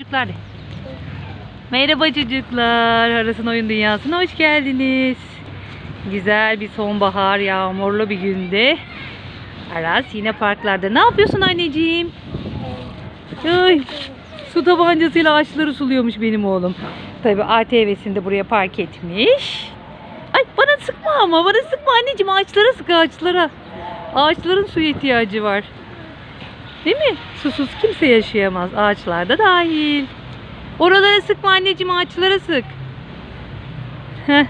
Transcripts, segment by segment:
Çocuklar de. Merhaba çocuklar. Aras'ın oyun dünyasına hoş geldiniz. Güzel bir sonbahar yağmurlu bir günde. Aras yine parklarda. Ne yapıyorsun anneciğim? Ay, su tabancasıyla ağaçları suluyormuş benim oğlum. Tabii ATV'sini de buraya park etmiş. Ay bana sıkma ama bana sıkma anneciğim ağaçlara sık ağaçlara. Ağaçların suya ihtiyacı var. Değil mi? Susuz kimse yaşayamaz. Ağaçlar da dahil. Oralara sıkma anneciğim ağaçlara sık. Heh.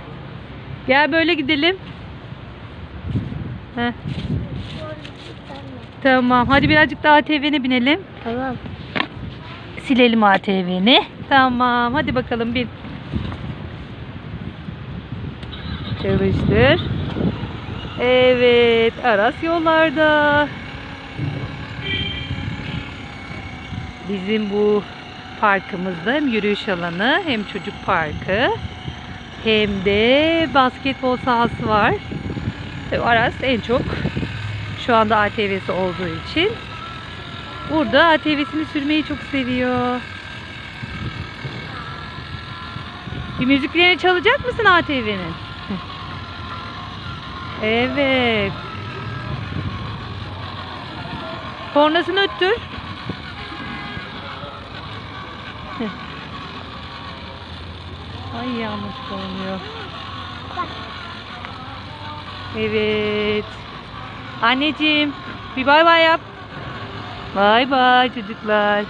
Gel böyle gidelim. Heh. Tamam. Hadi birazcık daha ATV'ne binelim. Tamam. Silelim ATV'ni. Tamam. Hadi bakalım bin. Çalıştır. Evet. Aras yollarda. Bizim bu parkımızda hem yürüyüş alanı hem çocuk parkı hem de basketbol sahası var. Tabii Aras en çok şu anda ATV'si olduğu için burada ATV'sini sürmeyi çok seviyor. Bir müziklerini çalacak mısın ATV'nin? Evet. Kornasını öttür. Ay yağmur olmuyor. Evet. Anneciğim bir bay bay yap. Bay bay çocuklar.